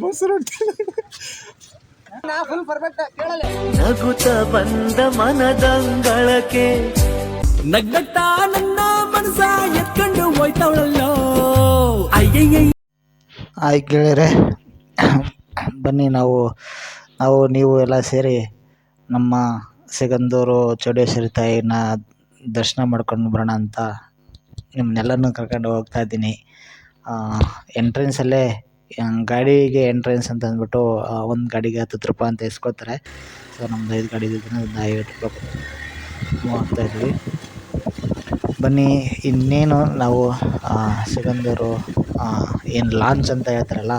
ಮೊಸರು ನಗುತ ಬಂದ ಮನದಂಗಳಕ್ಕೆ ನಗ್ನಗ್ತಾ ನನ್ನ ಮನಸ ಎತ್ಕೊಂಡು ಹೋಯ್ತವಳಲ್ಲೋ ಹಾಯ್ ಗೆಳೆಯರೆ ಬನ್ನಿ ನಾವು ನಾವು, ನೀವು ಎಲ್ಲ ಸೇರಿ ನಮ್ಮ ಸಿಗಂದೂರು ಚೌಡೇಶ್ವರಿ ತಾಯಿನ ದರ್ಶನ ಮಾಡ್ಕೊಂಡು ಬರೋಣ ಅಂತ ನಿಮ್ಮನ್ನೆಲ್ಲನೂ ಕರ್ಕೊಂಡು ಹೋಗ್ತಾ ಇದ್ದೀನಿ. ಎಂಟ್ರೆನ್ಸಲ್ಲೇ ಗಾಡಿಗೆ ಎಂಟ್ರೆನ್ಸ್ ಅಂತ ಅಂದ್ಬಿಟ್ಟು ಒಂದು ಗಾಡಿಗೆ ಹತ್ತತ್ತು ರೂಪಾಯಿ ಅಂತ ಇಸ್ಕೊತಾರೆ ಸೊ ನಮ್ದು ಐದು ಗಾಡಿ ಇದ್ದಿದ್ದರಿಂದ ಒಂದು ಐವತ್ತು ರೂಪಾಯಿ ಇದ್ವಿ. ಬನ್ನಿ, ಇನ್ನೇನು ನಾವು ಸಿಗಂದೂರು ಏನು ಲಾಂಚ್ ಅಂತ ಹೇಳ್ತಾರಲ್ಲ,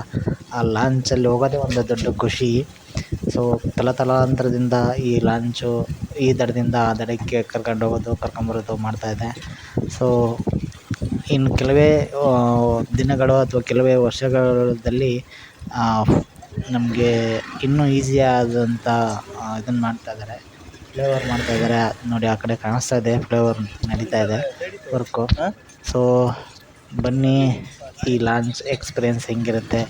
ಆ ಲಾಂಚಲ್ಲಿ ಹೋಗೋದೇ ಒಂದು ದೊಡ್ಡ ಖುಷಿ. ಸೊ ತಲತಲಾಂತರದಿಂದ ಈ ಲಾಂಚು ಈ ದಡದಿಂದ ಆ ದಡಕ್ಕೆ ಕರ್ಕೊಂಡು ಹೋಗೋದು ಕರ್ಕೊಂಬರೋದು ಮಾಡ್ತಾಯಿದ್ದೆ ಸೊ ಇನ್ನು ಕೆಲವೇ ದಿನಗಳು ಅಥವಾ ಕೆಲವೇ ವರ್ಷಗಳಲ್ಲಿ ನಮಗೆ ಇನ್ನೂ ಈಸಿ ಆದಂಥ ಇದನ್ನು ಮಾಡ್ತಾಯಿದ್ದಾರೆ ಫ್ಲೇವರ್ ಮಾಡ್ತಾಯಿದ್ದಾರೆ ನೋಡಿ, ಆ ಕಡೆ ಕಾಣಿಸ್ತಾ ಇದೆ. ಫ್ಲೇವರ್ ನಡೀತಾ ಇದೆ ವರ್ಕು ಸೊ ಬನ್ನಿ, ಈ ಲಾಂಚ್ ಎಕ್ಸ್ಪೀರಿಯೆನ್ಸ್ ಹೆಂಗಿರುತ್ತೆ.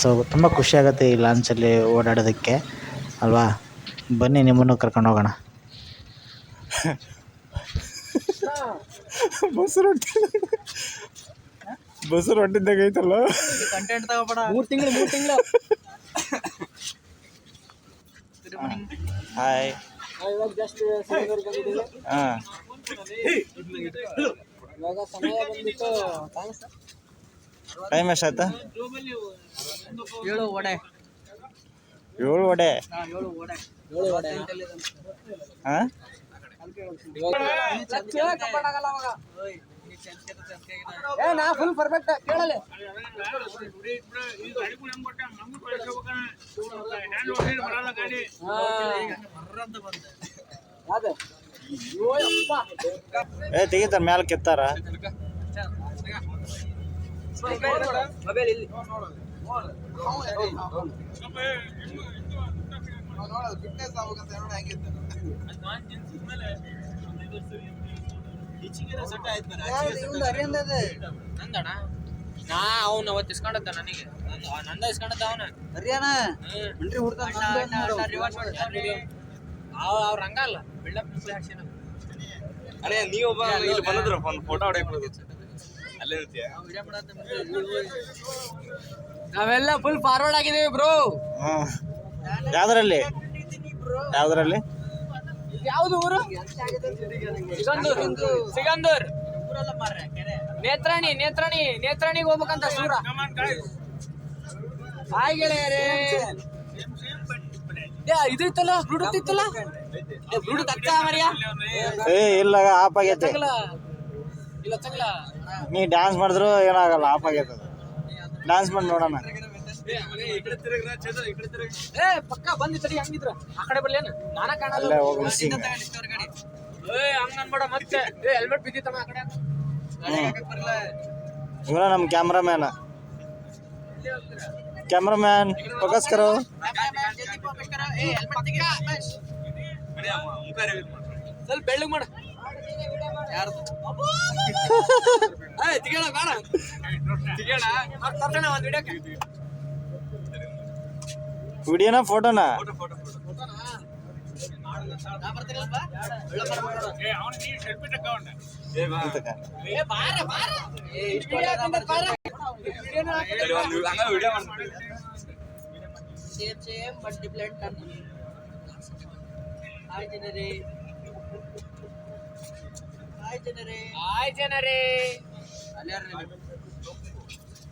ಸೊ ತುಂಬ ಖುಷಿಯಾಗುತ್ತೆ ಈ ಲಾಂಚಲ್ಲಿ ಓಡಾಡೋದಕ್ಕೆ. ಅಲ್ವಾ? ಬನ್ನಿ, ನಿಮ್ಮನ್ನು ಕರ್ಕೊಂಡು ಹೋಗೋಣ. ಮೊಸರು ರೊಟ್ಟಿ ಹೊಟ್ಟಿದ್ದಾಗ ರೊಟ್ಟಿದ್ದಾಗ ಐತಲ್ಲ ಕಂಟೆಂಟ್ ತಗೋಬೇಡ. ಮೂರ್ ತಿಂಗಳು ಮೂರ್ ತಿಂಗಳು. ಹಾಯ್ ಇವಾಗ ಜಸ್ಟ್ ಸಿಂಗೂರ್ ಬಂದಿದ್ದೀವಿ ಹಾಂ. ಇವಾಗ ಸಮಯ ಬಂದ್ಬಿಟ್ಟು ಥ್ಯಾಂಕ್ಸ್ ಟೈಮ್ ಎಷ್ಟಾಯ್ತಾ ಏಳು ವಡೆ ಏಳು ವಡೆ ಏಳು ವಡೆ ಏಳು ವಡೆ ಹಾಂ? ಏ ನಾ ಫುಲ್ ಪರ್ಫೆಕ್ಟ್ ಕೇಳಲ್ಲ. ಅದೇ. ಏ ತೆಗಿತಾರ ಮ್ಯಾಲ ಕೆತ್ತಾರ. ಮೊಬೈಲ್ ಇಲ್ಲಿ ನಂದಣ ನಾ ಅವ್ನ ಅವತ್ತು ಇಸ್ಕೊಂಡದ್ದ ನನಗೆ. ನಂದ- ಇಸ್ಕೊಂಡದ್ದ ಅವನ. ಹರಿಯಾಣ? ಅವ ಅವ್ರ ಹಂಗಲ್ಲ ಬಿಲ್ಡಪ್ ಅರೆ ನೀವೊಬ್ಬ ಇಲ್ಲಿ ಬಂದಿದ್ರ ಒಂದು ಫೋಟೋ ಹೊಡೆಯಕ್ ಅಲ್ಲೇ ಇರ್ತೀಯ? ನಾವೆಲ್ಲ ಫುಲ್ ಫಾರ್ವರ್ಡ್ ಆಗಿದೀವಿ ಬ್ರೋ ಯಾವ್ದ್ರಲ್ಲಿ? ಯಾವ್ದ್ರಲ್ಲಿ? ಯಾವುದರಲ್ಲಿ? ಯಾವ್ದು ಊರು? ಸಿಗಂದೂರ್. ಸಿಗಂದೂರ್. ನೇತ್ರಾಣಿ ನೇತ್ರಾಣಿ ನೇತ್ರಾಣಿಗೆ ಹೋಗ್ಬೇಕಂತ ಸೂರ ಹಾಯ್ ಗೆಳೆಯರೇ. ಏ, ಇದು ಇತ್ತಲ್ಲ ಬ್ಲೂಟೂತ್ ಇತ್ತಲ್ಲ ಬ್ಲೂಟೂತ್ ಅಕ್ಕ ಮರಿಯಾ ಏ ಇಲ್ಲ ಆಫ್ ಆಗೈತೆ. ಇಲ್ಲ ಚಂಗ್ಲ ನೀ ಡ್ಯಾನ್ಸ್ ಮಾಡಿದ್ರು ಏನಾಗಲ್ಲ ಆಫ್ ಆಗೈತೆ ಡ್ಯಾನ್ಸ್ ಮಾಡಿ ನೋಡೋಣ. ಏ ಪಕ್ಕ ಬಂದಿ ತಡಿ ಹಂಗಿದ್ರ. ಆ ಕಡೆ ಬರ್ಲೇನು ನಾನ ಕಾಣಲ್ಲ. ಏ ಹಂಗ ಅನ್ಬೇಡ ಮತ್ತೆ. ಏ ಹೆಲ್ಮೆಟ್ ಬಿದ್ದಿತ್ತಣ ಆ ಕಡೆ. ಇವನ ನಮ್ಮ ಕ್ಯಾಮ್ರಾಮ್ಯಾನ್. ಕ್ಯಾಮ್ರಾಮ್ಯಾನ್ ಫೋಕಸ್ ಕರೋ ಸ್ವಲ್ಪ ಬೆಳ್ಳಗ್ ಮಾಡ. ಯಾರ್ದು? ಏ ತಿಗೇಳ ಬೇಡ. ತಿಗೇಳ ತರ್ಸಣ ಒಂದ್ ವಿಡಿಯೋಕ್ಕೆ ವಿಡಿಯೋ ಮಾಡ್ಬಿಡಿ same same but different turn hi ಜನರೇ ಹಾಯ್ ಜನರೇ ಹಾಯ್ ಜನರೇ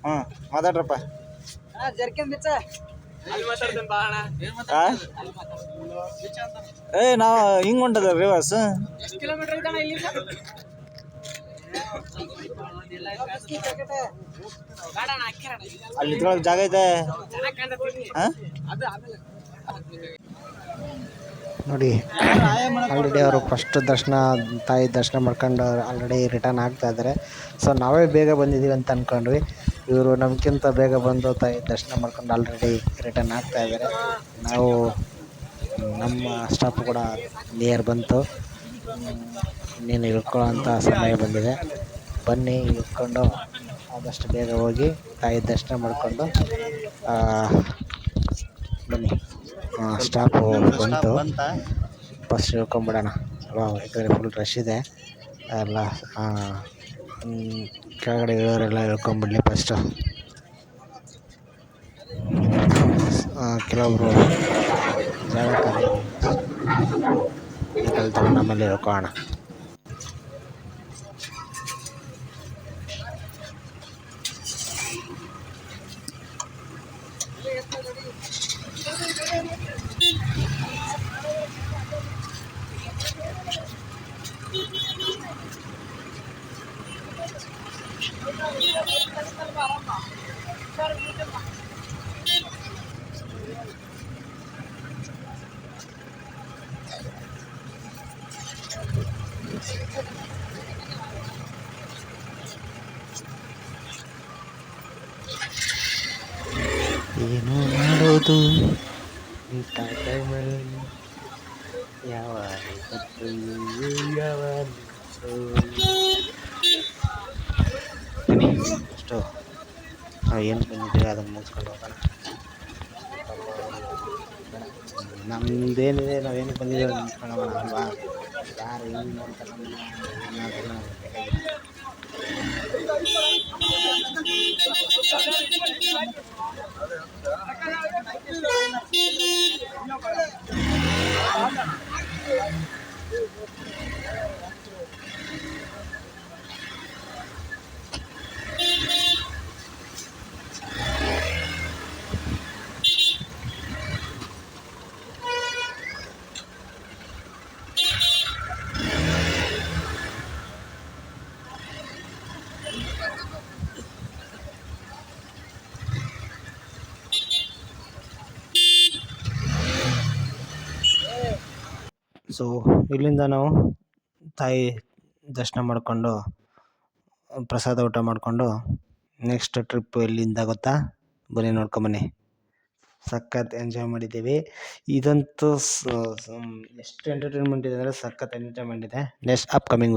ಹಾಂ ಮಾತಾಡ್ರಪ್ಪ ಹಾ ಜರ್ಕಿನ್ ಬಿಚ್ಚ ಏ ನಾವು ಹಿಂಗೆ ಹೊಂಟದ ರಿವರ್ಸ್ ಅಲ್ಲಿ ಇದ್ರೊಳಗೆ ಜಾಗ ಐತೆ. ಚೆನ್ನಾಗಿ ಹಾಂ ಅದು ಆಮೇಲೆ ನೋಡಿ ಆಲ್ರೆಡಿ ಅವರು ಫಸ್ಟ್ ದರ್ಶನ ತಾಯಿ ದರ್ಶನ ಮಾಡ್ಕೊಂಡು ಆಲ್ರೆಡಿ ರಿಟರ್ನ್ ಆಗ್ತಾ ಇದ್ದಾರೆ. ಸೊ ನಾವೇ ಬೇಗ ಬಂದಿದ್ದೀವಿ ಅಂತ ಅಂದ್ಕೊಂಡ್ವಿ ಇವರು ನಮಗಿಂತ ಬೇಗ ಬಂದು ತಾಯಿ ದರ್ಶನ ಮಾಡ್ಕೊಂಡು ಆಲ್ರೆಡಿ ರಿಟರ್ನ್ ಆಗ್ತಾ ಇದ್ದಾರೆ. ನಾವು, ನಮ್ಮ ಸ್ಟಾಪ್ ಕೂಡ ನಿಯರ್ ಬಂತು. ನೀನು ಇಳ್ಕೊಳ್ಳೋಂಥ ಸಮಯ ಬಂದಿದೆ. ಬನ್ನಿ, ಇಳ್ಕೊಂಡು ಆದಷ್ಟು ಬೇಗ ಹೋಗಿ ತಾಯಿ ದರ್ಶನ ಮಾಡಿಕೊಂಡು ಬನ್ನಿ. ಸ್ಟಾಪ್ ಬಂತು. ಫಸ್ಟ್ ಇಳ್ಕೊಂಬಿಡೋಣ. ಅಲ್ವಾ ಯಾಕಂದರೆ ಫುಲ್ ರಶ್ ಇದೆ. ಎಲ್ಲ ಕೆಳಗಡೆ ಇರೋರೆಲ್ಲ ಹೇಳ್ಕೊಂಬಿಡ್ಲಿ ಫಸ್ಟು ಕೆಲವೊಬ್ಬರು ಜಾಗ ಖಾಲಿ ನಮ್ಮಲ್ಲಿ ತಗೊಂಡು ಏನು ಮಾಡೋದು ಇಂಥ ಟೈಮಲ್ಲಿ ಯಾವ ಗೊತ್ತು ಯಾವ ಏನು ಬಂದಿದ್ದೀವಿ ಅದನ್ನು ಮುಗಿಸ್ಕೊಂಡು ಹೋಗೋಣ ನಮ್ದೇನಿದೆ ನಾವೇನು ಬಂದಿದ್ದೀವಿ ಅದನ್ನ ಮುಗಿಸ್ಕೊಂಡು ಹೋಗೋಣ ಅಲ್ವಾ ಯಾರು ಹೆಂಗೆ ನೋಡ್ತಾರೆ ನಮ್ಮನ್ನ ಅನ್ನೋದೆಲ್ಲ ಸೊ ಇಲ್ಲಿಂದ ನಾವು ತಾಯಿ ದರ್ಶನ ಮಾಡಿಕೊಂಡು, ಪ್ರಸಾದ ಊಟ ಮಾಡಿಕೊಂಡು ನೆಕ್ಸ್ಟ್ ಟ್ರಿಪ್ ಎಲ್ಲಿಂದ ಗೊತ್ತಾ? ಬನ್ನಿ ನೋಡ್ಕೊಂಬನ್ನಿ ಸಖತ್ ಎಂಜಾಯ್ ಮಾಡಿದ್ದೀವಿ. ಇದಂತೂ ಎಷ್ಟು ಎಂಟರ್ಟೈನ್ಮೆಂಟ್ ಇದೆ ಅಂದರೆ ಸಖತ್ ಎಂಟರ್ಟೈನ್ಮೆಂಟ್ ಇದೆ ನೆಕ್ಸ್ಟ್ ಅಪ್ಕಮಿಂಗ್